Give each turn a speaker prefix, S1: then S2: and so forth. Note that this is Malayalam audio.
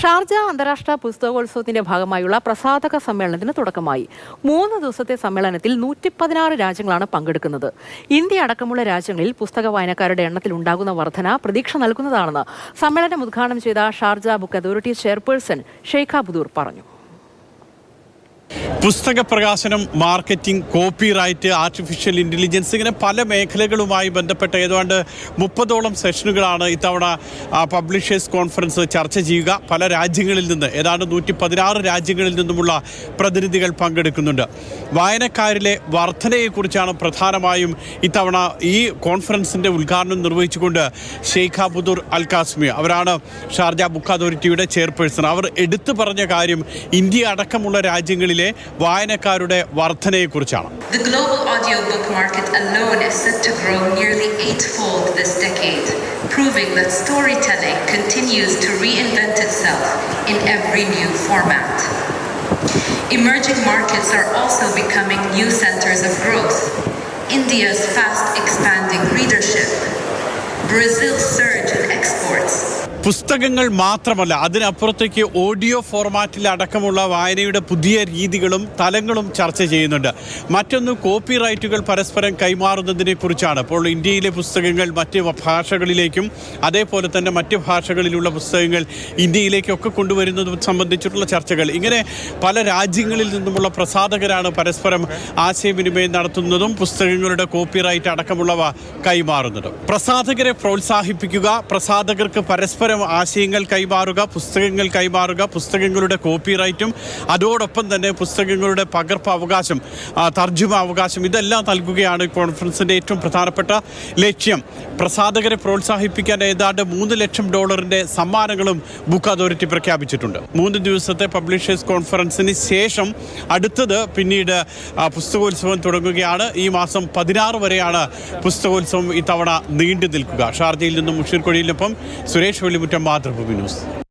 S1: ഷാർജ അന്താരാഷ്ട്ര പുസ്തകോത്സവത്തിന്റെ ഭാഗമായുള്ള പ്രസാധക സമ്മേളനത്തിന് തുടക്കമായി. മൂന്ന് ദിവസത്തെ സമ്മേളനത്തിൽ നൂറ്റി പതിനാറ് രാജ്യങ്ങളാണ് പങ്കെടുക്കുന്നത്. ഇന്ത്യ അടക്കമുള്ള രാജ്യങ്ങളിൽ പുസ്തക വായനക്കാരുടെ എണ്ണത്തിൽ ഉണ്ടാകുന്ന വർധന പ്രതീക്ഷ നൽകുന്നതാണെന്ന് സമ്മേളനം ഉദ്ഘാടനം ചെയ്ത Sharjah book authority chairperson Sheikha Bodour പറഞ്ഞു.
S2: പുസ്തക പ്രകാശനം marketing copyright artificial intelligence ഇങ്ങനെ പല മേഖലകളുമായി ബന്ധപ്പെട്ട ഏതാണ്ട് മുപ്പതോളം സെഷനുകളാണ് ഇത്തവണ പബ്ലിഷേഴ്സ് കോൺഫറൻസ് ചർച്ച ചെയ്യുക. പല രാജ്യങ്ങളിൽ നിന്ന് ഏതാണ്ട് നൂറ്റി പതിനാറ് രാജ്യങ്ങളിൽ നിന്നുമുള്ള പ്രതിനിധികൾ പങ്കെടുക്കുന്നുണ്ട്. വായനക്കാരിലെ വർധനയെക്കുറിച്ചാണ് പ്രധാനമായും ഇത്തവണ ഈ കോൺഫറൻസിന്റെ ഉദ്ഘാടനം നിർവഹിച്ചുകൊണ്ട് ഷെയ്ഖ ബുദൂർ അൽ കാസ്മി. അവരാണ് ഷാർജ ബുക്ക് അതോറിറ്റിയുടെ ചെയർപേഴ്സൺ. അവർ എടുത്തു പറഞ്ഞ കാര്യം ഇന്ത്യ അടക്കമുള്ള രാജ്യങ്ങളിലെ വായനക്കാരുടെ വർധനയെക്കുറിച്ചാണ്
S3: The global audiobook market alone is set to grow nearly eightfold this decade, proving that storytelling continues to reinvent itself in every new format. Emerging markets are also becoming new centers of growth. India's fast expanding readership, Brazil's surge in exports,
S2: പുസ്തകങ്ങൾ മാത്രമല്ല അതിനപ്പുറത്തേക്ക് ഓഡിയോ ഫോർമാറ്റിൽ അടക്കമുള്ള വായനയുടെ പുതിയ രീതികളും തലങ്ങളും ചർച്ച ചെയ്യുന്നുണ്ട്. മറ്റൊന്ന് കോപ്പി റൈറ്റുകൾ പരസ്പരം കൈമാറുന്നതിനെ കുറിച്ചാണ് ഇപ്പോൾ ഇന്ത്യയിലെ പുസ്തകങ്ങൾ മറ്റ് ഭാഷകളിലേക്കും അതേപോലെ തന്നെ മറ്റ് ഭാഷകളിലുള്ള പുസ്തകങ്ങൾ ഇന്ത്യയിലേക്കൊക്കെ കൊണ്ടുവരുന്നത് സംബന്ധിച്ചിട്ടുള്ള ചർച്ചകൾ. ഇങ്ങനെ പല രാജ്യങ്ങളിൽ നിന്നുമുള്ള പ്രസാധകരാണ് പരസ്പരം ആശയവിനിമയം നടത്തുന്നതും പുസ്തകങ്ങളുടെ കോപ്പി റൈറ്റ് അടക്കമുള്ളവ കൈമാറുന്നതും. പ്രസാധകരെ പ്രോത്സാഹിപ്പിക്കുക പ്രസാധകർക്ക് പരസ്പരം ആശയങ്ങൾ കൈമാറുക പുസ്തകങ്ങൾ കൈമാറുക പുസ്തകങ്ങളുടെ കോപ്പിറൈറ്റും അതോടൊപ്പം തന്നെ പുസ്തകങ്ങളുടെ പകർപ്പ് അവകാശം തർജമ അവകാശം ഇതെല്ലാം നൽകുകയാണ് കോൺഫറൻസിന്റെ ഏറ്റവും പ്രധാനപ്പെട്ട ലക്ഷ്യം. പ്രസാധകരെ പ്രോത്സാഹിപ്പിക്കാൻ ഏതാണ്ട് മൂന്ന് ലക്ഷം ഡോളറിന്റെ സമ്മാനങ്ങളും ബുക്ക് അതോറിറ്റി പ്രഖ്യാപിച്ചിട്ടുണ്ട്. മൂന്ന് ദിവസത്തെ പബ്ലിഷേഴ്സ് കോൺഫറൻസിന് ശേഷം അടുത്തത് പിന്നീട് പുസ്തകോത്സവം തുടങ്ങുകയാണ്. ഈ മാസം പതിനാറ് വരെയാണ് പുസ്തകോത്സവം ഇത്തവണ നീണ്ടു നിൽക്കുക ഷാർജയിൽ നിന്നും മുഷീർ കൊടിയിലിനൊപ്പം സുരേഷ് വെള്ളിമുറ്റം മാതൃഭൂമി ന്യൂസ്